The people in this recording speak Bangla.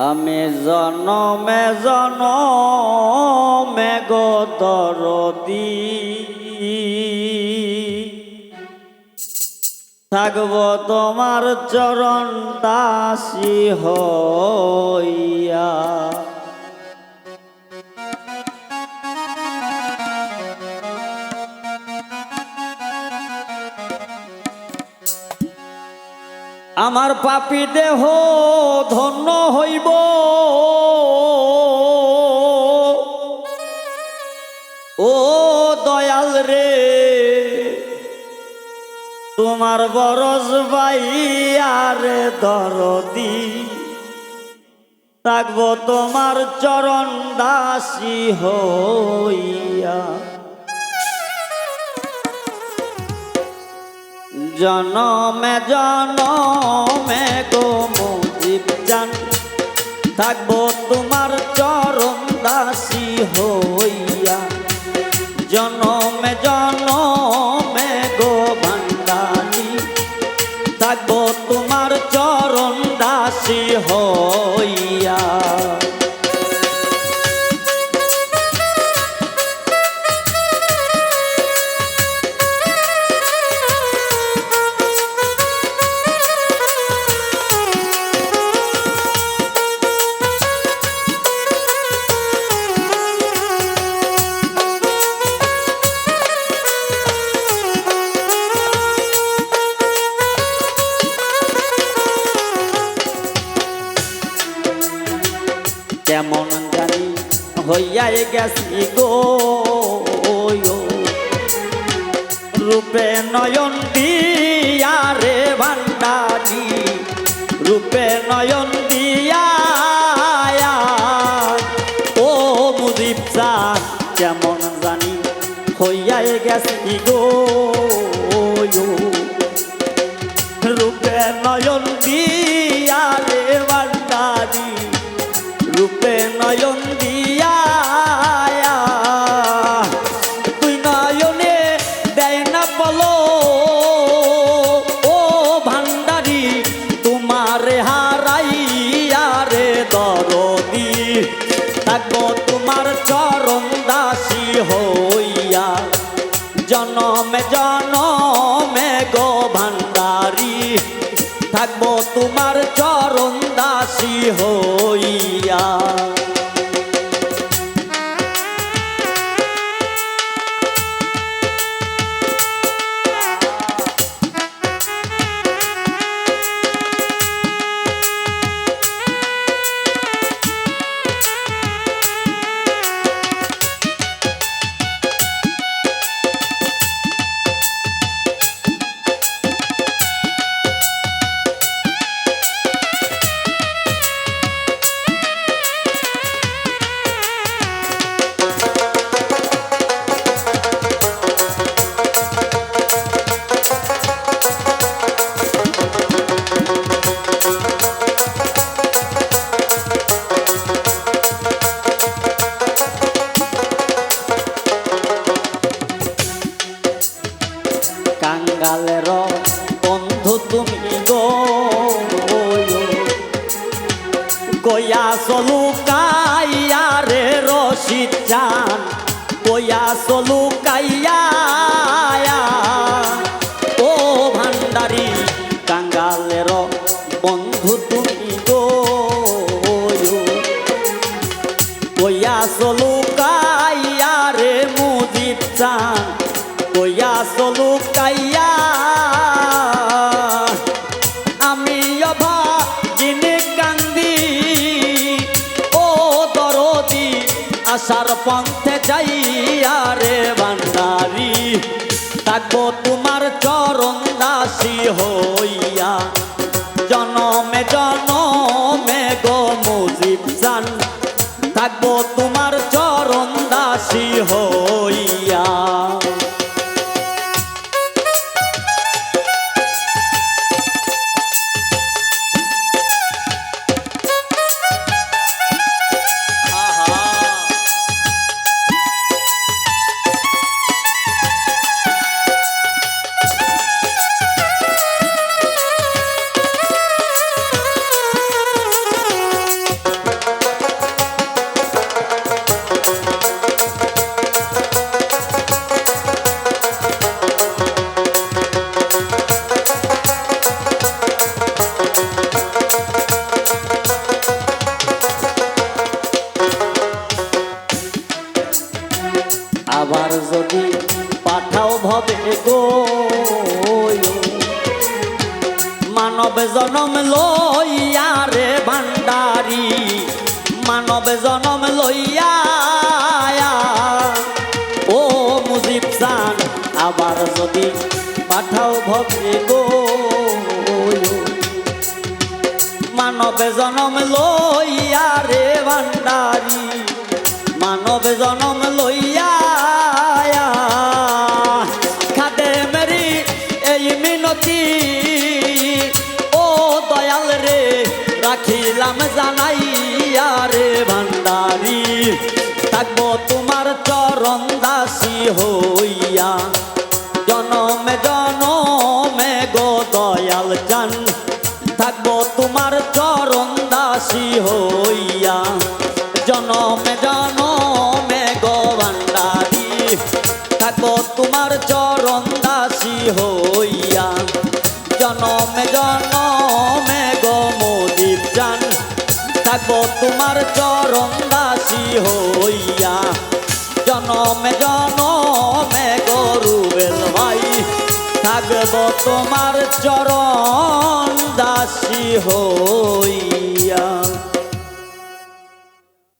আমি জনমে জনমে গদরদি থাকব তোমার চরণ দাসী হইয়া আমার পাপি দেহ ধন্য হইব। ও দয়াল রে, তোমার বরজ বাইয়ারে দরদি। থাকব তোমার চরণ দাসী হইয়া। জনমে জনমে গো মুজিব জান। থাকব তোমার চরণ দাসী হইয়া কেমন জানি হইয়াই গেছি গো। রূপে নয়ন দিয়া রে ভান্ডারি, রূপে নয়ন দিয়া ও মুদিব চা কেমন জানি হইয়াই গেছি গো। থাকব তোমার চরণ দাসী হইয়া। জনমে জনমে গো ভান্ডারি। থাকব গয়া চলু কাইয়া রে রশিদ চান গয়া চলু কাইয়া ও ভান্ডারি কাঙ্গালের বন্ধু আশার পন্থে যাইয়া রে ভান্ডারি থাকব তোমার চরণ দাসী হইয়া। জনমে জনমে গো মুজিব জান থাকব তোমার চরণ দাসী হইয়া। ভবে গো। মানব জনম লইয়া রে ভান্ডারি। মানব জনম লইয়া খাদে মেরি এই মিনতি। ও দয়াল রে, রাখিলাম জানাইয়া রে ভান্ডারি। থাকব তোমার চরণ দাসী হইয়া। জনমে জনমে গরুবেল ভাই। থাকব তোমার চরণ দাসী হইয়া।